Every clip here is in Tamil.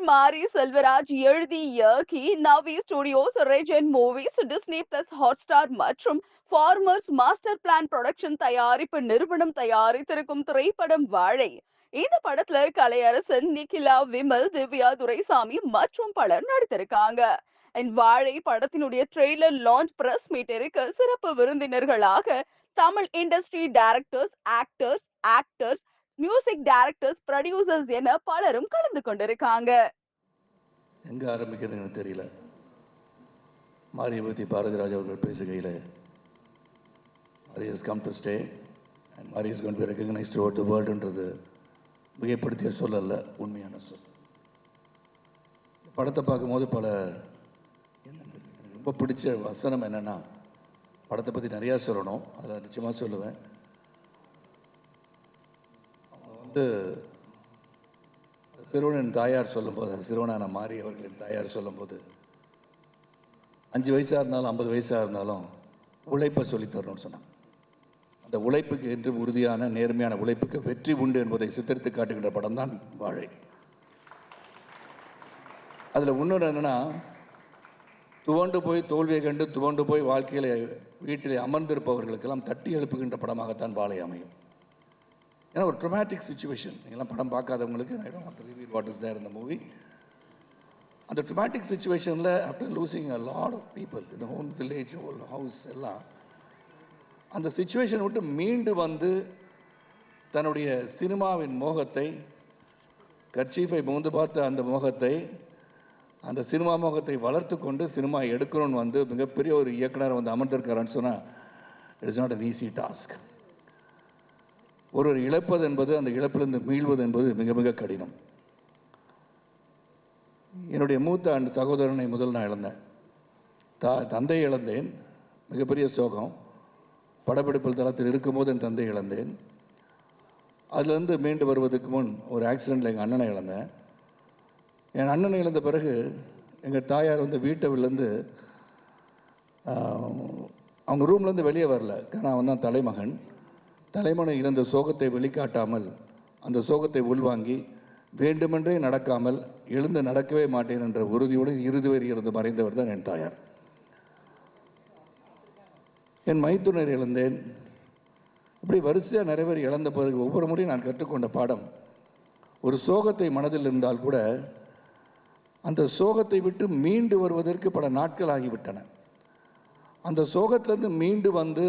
நடிகர் மாரி செல்வராஜ் எழுதி இயக்கி நவி ஸ்டுடியோஸ் ரெஜன் மூவிஸ் டிஸ்னி பிளஸ் ஹாட்ஸ்டார் மற்றும் ஃபார்மர்ஸ் மாஸ்டர் பிளான் ப்ரொடக்ஷன் தயாரிப்பு நிறுவனம் தயாரித்திருக்கும் திரைப்படம் வாழை. இந்த படத்துல கலையரசன் நிகிலா விமல் திவ்யா துரைசாமி மற்றும் பலர் நடித்திருக்காங்க. வாழை படத்தினுடைய ட்ரெய்லர் லான்ச் பிரஸ் மீட்டருக்கு சிறப்பு விருந்தினர்களாக Tamil industry directors actors actors music directors producers என பலரும் கலந்து கொண்டிருக்காங்க. எங்கே ஆரம்பிக்கிறதுன்னு தெரியல. மாரியை பற்றி பாரதிராஜ் அவர்கள் பேசுகையில் Mari is come to stay and Mari is gonna recognise to the வேர்ல்டுன்றது மிகப்படுத்திய சொல் அல்ல உண்மையான சொல். படத்தை பார்க்கும்போது பல ரொம்ப பிடிச்ச வசனம் என்னென்னா படத்தை பற்றி நிறையா சொல்லணும் அதில் நிச்சயமாக சொல்லுவேன். அவங்க வந்து சிறுவனின் தாயார் சொல்லும்போது சிறுவனான மாறி அவர்களின் தாயார் சொல்லும்போது அஞ்சு வயசாக இருந்தாலும் ஐம்பது வயசாக இருந்தாலும் உழைப்பை சொல்லித் தரணும்னு சொன்னாங்க அந்த உழைப்புக்கு என்று உறுதியான நேர்மையான உழைப்புக்கு வெற்றி உண்டு என்பதை சித்தரித்து காட்டுகின்ற படம் தான் வாழை. அதில் இன்னொரு என்னென்னா துவண்டு போய் தோல்வியை கண்டு துவண்டு போய் வாழ்க்கையில் வீட்டில் அமர்ந்திருப்பவர்களுக்கெல்லாம் தட்டி எழுப்புகின்ற படமாகத்தான் வாழை அமையும். ஏன்னா ஒரு ட்ரொமேட்டிக் சுச்சுவேஷன் நீங்களாம் படம் பார்க்காதவங்களுக்கு I don't want reveal what is there இந்த மூவி அந்த ட்ரொமேட்டிக் சுச்சுவேஷனில் after losing a lot of people இந்த ஹோம் வில்லேஜ் ஹோல் ஹவுஸ் எல்லாம் அந்த சுச்சுவேஷன் விட்டு மீண்டு வந்து தன்னுடைய சினிமாவின் மோகத்தை கர்ச்சீஃபை முகந்து பார்த்த அந்த மோகத்தை அந்த சினிமா மோகத்தை வளர்த்து கொண்டு சினிமா எடுக்கணும்னு வந்து மிகப்பெரிய ஒரு இயக்குனர் வந்து அமர்ந்திருக்காருன்னு சொன்னால் it is not an easy task ஒருவர் இழப்பது என்பது அந்த இழப்பிலிருந்து மீள்வது என்பது மிக மிக கடினம். என்னுடைய மூத்த அந்த சகோதரனை முதல் நான் இழந்தேன். தா தந்தையை இழந்தேன். மிகப்பெரிய சோகம். படப்பிடிப்பில் தளத்தில் இருக்கும்போது என் தந்தை இழந்தேன். அதுலேருந்து மீண்டு வருவதற்கு முன் ஒரு ஆக்சிடெண்ட்டில் எங்கள் அண்ணனை இழந்தேன். என் அண்ணனை இழந்த பிறகு எங்கள் தாயார் வந்து வீட்டவிலேருந்து அவங்க ரூம்லேருந்து வெளியே வரல. ஏன்னா அவன் தான் தலைமகன். தலைமகன் இழந்த சோகத்தை வெளிக்காட்டாமல் அந்த சோகத்தை உள்வாங்கி வேண்டுமென்றே நடக்காமல் எழுந்து நடக்கவே மாட்டேன் என்ற உறுதியோடு இறுதி வரை இருந்து மறைந்தவர் தான் என் தாயார். என் மைத்துனர் இழந்தேன். இப்படி வரிசையாக நிறைய பேர் இழந்த பிறகு ஒவ்வொரு முறையும் நான் கற்றுக்கொண்ட பாடம் ஒரு சோகத்தை மனதில் இருந்தால் கூட அந்த சோகத்தை விட்டு மீண்டு வருவதற்கு பல நாட்கள் ஆகிவிட்டன. அந்த சோகத்திலிருந்து மீண்டு வந்து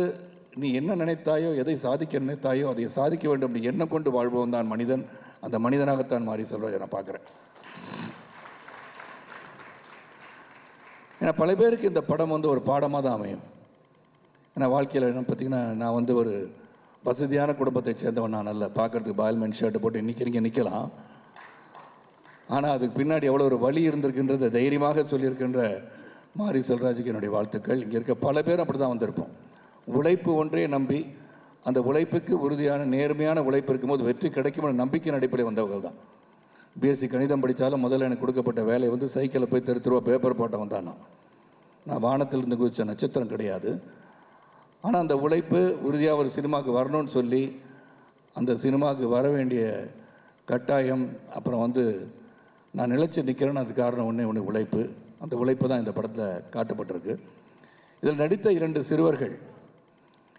நீ என்ன நினைத்தாயோ எதை சாதிக்க நினைத்தாயோ அதை சாதிக்க வேண்டும் நீ எண்ணம் கொண்டு வாழ்பவன் தான் மனிதன். அந்த மனிதனாகத்தான் மாறி சொல்வதை நான் பார்க்குறேன். ஏன்னா பல பேருக்கு இந்த படம் வந்து ஒரு பாடமாக தான் அமையும். ஏன்னா வாழ்க்கையில் என்ன பார்த்தீங்கன்னா நான் வந்து ஒரு வசதியான குடும்பத்தை சேர்ந்தவன் நான் அல்ல. பார்க்குறதுக்கு பாயல்மேன் ஷர்ட்டை போட்டு நிற்கிறீங்க நிற்கலாம் ஆனால் அதுக்கு பின்னாடி எவ்வளோ ஒரு வழி இருந்திருக்கின்றத தைரியமாக சொல்லியிருக்கின்ற மாரி செல்ராஜுக்கு என்னுடைய வாழ்த்துக்கள். இங்கே இருக்க பல பேர் அப்படி தான் வந்திருப்போம். உழைப்பு ஒன்றே நம்பி அந்த உழைப்புக்கு உறுதியான நேர்மையான உழைப்பு இருக்கும்போது வெற்றி கிடைக்கும் நம்பிக்கை அடிப்படையில் வந்தவர்கள் தான். பிஎஸ்சி கணிதம் படித்தாலும் முதல்ல எனக்கு கொடுக்கப்பட்ட வேலை வந்து சைக்கிளில் போய் தெரு தெருவா பேப்பர் போட்ட தான் நான். நான் வானத்திலிருந்து குதித்த நட்சத்திரம் கிடையாது. ஆனால் அந்த உழைப்பு உறுதியாக ஒரு சினிமாவுக்கு வரணும்னு சொல்லி அந்த சினிமாவுக்கு வர வேண்டிய கட்டாயம் அப்புறம் வந்து நான் நிலச்சி நிற்கிறேன்னு அது காரணம் ஒன்றே ஒன்று உழைப்பு. அந்த உழைப்பு தான் இந்த படத்தில் காட்டப்பட்டிருக்கு. இதில் நடித்த இரண்டு சிறுவர்கள்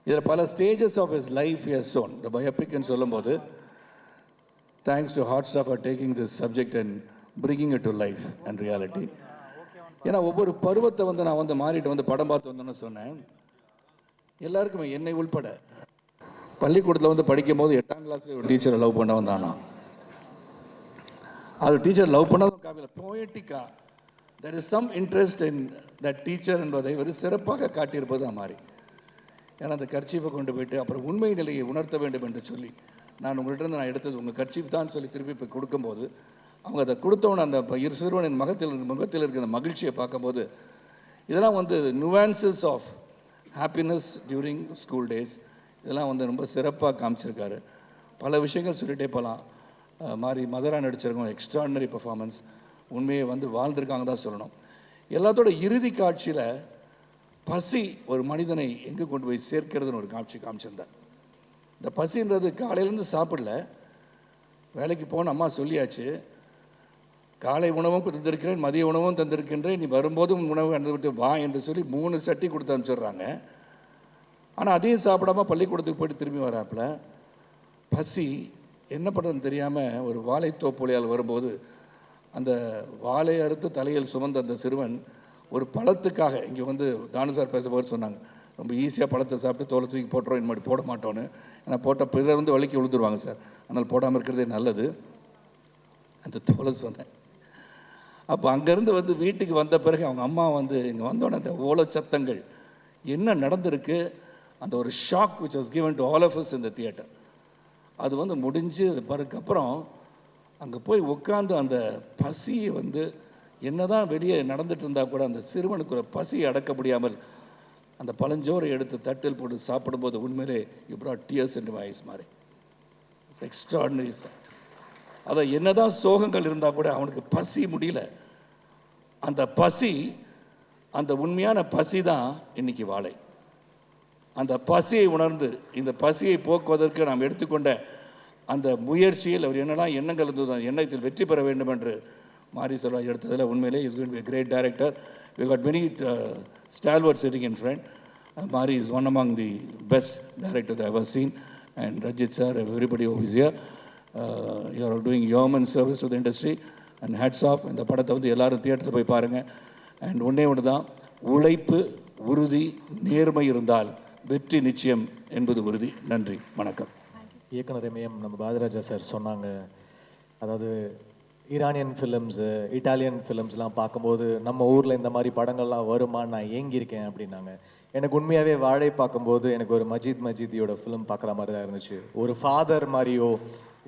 இதில் பல stages of is life as shown இந்த பயோபிக்னு சொல்லும்போது thanks to hot staff are taking this subject and bringing it to life and reality ஏன்னா ஒவ்வொரு பருவத்தை வந்து நான் வந்து மாறிட்டு வந்து படம் பார்த்து வந்தேன்னு சொன்னேன். எல்லாருக்குமே என்னை உள்பட. பள்ளிக்கூடத்தில் வந்து படிக்கும் போது எட்டாம் கிளாஸில் ஒரு டீச்சரை லவ் பண்ண வந்தானா அது டீச்சர் லவ் பண்ணதும் காவியில் போயட்டிக்கா there is some interest in that teacher என்பதை ஒரு சிறப்பாக காட்டியிருப்பது மாதிரி ஏன்னா அந்த கர்ச்சீஃபை கொண்டு போயிட்டு அப்புறம் உண்மை நிலையை உணர்த்த வேண்டும் என்று சொல்லி நான் உங்கள்கிட்ட இருந்து நான் எடுத்தது உங்கள் கர்ச்சீஃப் தான் சொல்லி திருப்பி இப்போ கொடுக்கும்போது அவங்க அதை கொடுத்தவன அந்த இரு சிறுவனின் மகத்தில் முகத்தில் இருக்கிற மகிழ்ச்சியை பார்க்கும்போது இதெல்லாம் வந்து nuances of happiness during school days இதெல்லாம் வந்து ரொம்ப சிறப்பாக காமிச்சிருக்காரு. பல விஷயங்கள் சொல்லிகிட்டே போகலாம் மாதிரி மதுரா நடிச்சிருக்கோம் எக்ஸ்ட்ராடினரி பெர்ஃபார்மன்ஸ் உண்மையை வந்து வாழ்ந்திருக்காங்க தான் சொல்லணும். எல்லாத்தோட இறுதி காட்சியில் பசி ஒரு மனிதனை எங்கே கொண்டு போய் சேர்க்கிறதுன்னு ஒரு காட்சி காமிச்சிருந்தார். இந்த பசின்றது காலையிலேருந்து சாப்பிடல. வேலைக்கு போன அம்மா சொல்லியாச்சு. காலை உணவும் தந்திருக்கிறேன் மதிய உணவும் தந்திருக்கின்றேன் நீ வரும்போதும் உணவு விட்டு வா என்று சொல்லி மூணு சட்டி கொடுத்து அனுப்பிச்சிடுறாங்க. ஆனால் அதையும் சாப்பிடாம பள்ளிக்கூடத்துக்கு போயிட்டு திரும்பி வராப்புல பசி என்ன பண்ணுறதுன்னு தெரியாமல் ஒரு வாழைத்தோப்புலையால் வரும்போது அந்த வாழை அறுத்து தலையில் சுமந்த அந்த சிறுவன் ஒரு பழத்துக்காக இங்கே வந்து தானு சார் பேசும்போது சொன்னாங்க. ரொம்ப ஈஸியாக பழத்தை சாப்பிட்டு தோலை தூக்கி போட்டுறோம் இந்த மாதிரி போட மாட்டோன்னு ஏன்னா போட்ட பிறர் வந்து வலிக்கு விழுந்துருவாங்க சார். அதனால் போடாமல் இருக்கிறதே நல்லது. அந்த தோலை சொன்னேன். அப்போ அங்கேருந்து வந்து வீட்டுக்கு வந்த பிறகு அவங்க அம்மா வந்து இங்கே வந்தோடனே அந்த ஓலை சத்தங்கள். என்ன நடந்திருக்கு? அந்த ஒரு shock which was given to all of us இந்த தியேட்டர் அது வந்து முடிஞ்சு அது பிறகுக்கப்புறம் அங்கே போய் உட்காந்து அந்த பசியை வந்து என்னதான் வெளியே நடந்துட்டு இருந்தால் கூட அந்த சிறுவனுக்கு ஒரு பசியை அடக்க முடியாமல் அந்த பழஞ்சோரை எடுத்து தட்டில் போட்டு சாப்பிடும்போது உண்மையிலே இப்ரா டியர்ஸ் என்று வாய்ஸ் மாதிரி எக்ஸ்ட்ராடினரி அதை என்னதான் சோகங்கள் இருந்தால் கூட அவனுக்கு பசி முடியல. அந்த பசி அந்த உண்மையான பசி தான் இன்னைக்கு வாழை. அந்த பசியை உணர்ந்து இந்த பசியை போக்குவதற்கு நாம் எடுத்துக்கொண்ட அந்த முயற்சியில் அவர் என்னெல்லாம் எண்ணங்கள் இருந்தது அந்த எண்ணத்தில் வெற்றி பெற வேண்டும் என்று மாரி செல்வா எடுத்ததில் உண்மையிலே is going be great director we got many stalwart sitting in front Mari is one among the best director I have seen and Rajith sir everybody ஓவிஸ் year you are doing human service to the industry and hats off இந்த படத்தை வந்து எல்லோரும் தியேட்டரில் போய் பாருங்கள் அண்ட் ஒன்றே ஒன்று தான் உழைப்பு உறுதி நேர்மை இருந்தால் வெற்றி நிச்சயம் என்பது உறுதி. நன்றி. வணக்கம். இயக்குனர் எம்ஏஎம் நம்ம பாரதிராஜா சார் சொன்னாங்க. அதாவது ஈரானியன் ஃபிலிம்ஸு இட்டாலியன் ஃபிலிம்ஸ்லாம் பார்க்கும்போது நம்ம ஊரில் இந்த மாதிரி படங்கள்லாம் வருமா? நான் ஏங்கியிருக்கேன் அப்படின்னாங்க. எனக்கு உண்மையாகவே வாழை பார்க்கும்போது எனக்கு ஒரு மஜித் மஜிதியோட ஃபிலிம் பார்க்குற மாதிரி தான் இருந்துச்சு. ஒரு ஃபாதர் மாதிரியோ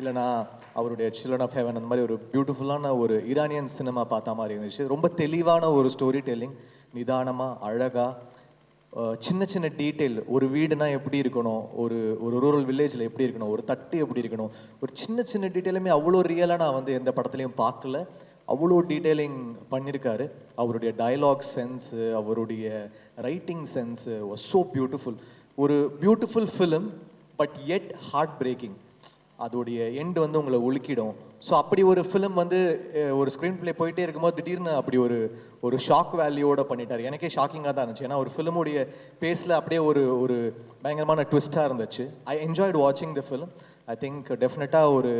இல்லைனா அவருடைய சில்ட்ரன் ஆஃப் ஹெவன் அந்த மாதிரி ஒரு பியூட்டிஃபுல்லான ஒரு ஈரானியன் சினிமா பார்த்த மாதிரி இருந்துச்சு. ரொம்ப தெளிவான ஒரு ஸ்டோரி டெல்லிங் நிதானமாக அழகாக சின்ன சின்ன டீட்டெயில் ஒரு வீடுனா எப்படி இருக்கணும்? ஒரு ஒரு ரூரல் வில்லேஜில் எப்படி இருக்கணும்? ஒரு தட்டு எப்படி இருக்கணும்? ஒரு சின்ன சின்ன டீட்டெயிலுமே அவ்வளோ ரியலாக நான் வந்து எந்த படத்துலையும் பார்க்கல. அவ்வளோ டீட்டெயிலிங் பண்ணியிருக்காரு அவருடைய டயலாக் சென்ஸு அவருடைய writing sense was so beautiful ஒரு beautiful film but it heartbreaking அதோடைய எண்ட் வந்து உங்களை ஒழுக்கிடும். ஸோ அப்படி ஒரு ஃபிலிம் வந்து ஒரு ஸ்க்ரீன் பிளே போயிட்டே இருக்கும்போது திடீர்னு அப்படி ஒரு ஒரு ஷாக் வேல்யூவோட பண்ணிட்டார். எனக்கே ஷாக்கிங்காக தான் இருந்துச்சு. ஏன்னா ஒரு ஃபிலிமுடைய பேஸில் அப்படியே ஒரு ஒரு பயங்கரமான ட்விஸ்ட்டாக இருந்துச்சு. ஐ என்ஜாய்டு வாட்சிங் த ஃபிலிம் ஐ திங்க் டெஃபினட்டாக ஒரு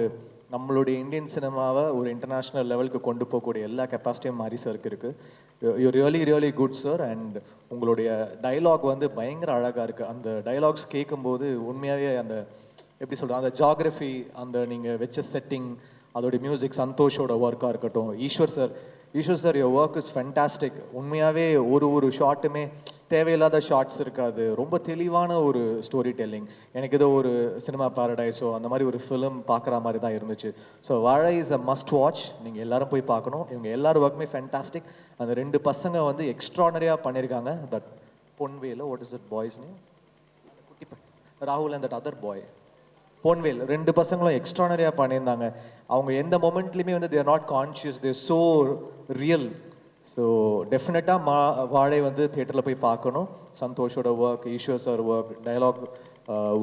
நம்மளுடைய இந்தியன் சினிமாவை ஒரு இன்டர்நேஷ்னல் லெவலுக்கு கொண்டு போகக்கூடிய எல்லா கெப்பாசிட்டியும் மாறி சருக்கு இருக்குது you really really good sir and உங்களுடைய டைலாக் வந்து பயங்கர அழகாக இருக்குது அந்த டைலாக்ஸ் கேட்கும்போது உண்மையாகவே அந்த எப்படி சொல்கிறது அந்த ஜாகிரஃபி அந்த நீங்கள் வச்ச செட்டிங் அதோடைய மியூசிக் சந்தோஷோட ஒர்க்காக இருக்கட்டும். Eswar sir Eswar sir your work is fantastic உண்மையாகவே ஒரு ஒரு ஷாட்டுமே தேவையில்லாத ஷார்ட்ஸ் இருக்காது. ரொம்ப தெளிவான ஒரு ஸ்டோரி டெல்லிங் எனக்கு ஏதோ ஒரு சினிமா பாரடைஸோ அந்த மாதிரி ஒரு ஃபிலிம் பார்க்குற மாதிரி தான் இருந்துச்சு. ஸோ வாழை இஸ் அ மஸ்ட் வாட்ச் நீங்கள் எல்லாரும் போய் பார்க்கணும் இவங்க எல்லார் ஒர்க்குமே ஃபென்டாஸ்டிக் அந்த ரெண்டு பசங்க வந்து எக்ஸ்ட்ரானரியாக பண்ணியிருக்காங்க that Ponvel what is that boy's name Kutty ராகுல் and that other boy Ponvel ரெண்டு பசங்களும் எக்ஸ்ட்ரானரியாக பண்ணியிருந்தாங்க. அவங்க எந்த மொமெண்ட்லையுமே வந்து they're not conscious they're so real so டெஃபினட்டாக மா வாழை வந்து தேட்டரில் போய் பார்க்கணும். சந்தோஷோட work Eswar sir work dialogue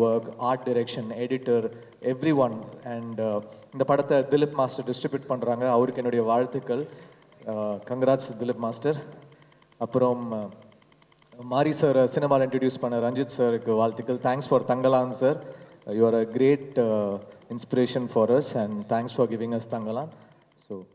work art direction editor everyone and இந்த படத்தை திலீப் மாஸ்டர் டிஸ்ட்ரிபியூட் பண்ணுறாங்க அவருக்கு என்னுடைய வாழ்த்துக்கள். கங்க்ராட்ஸ் திலீப் மாஸ்டர் அப்புறம் uh, மாரி சார் சினிமாவில் இன்ட்ரடியூஸ் பண்ண ரஞ்சித் சாருக்கு வாழ்த்துக்கள். Thanks for Thangalaan sir you are a great uh, inspiration for us, and thanks for giving us Tangalan. So.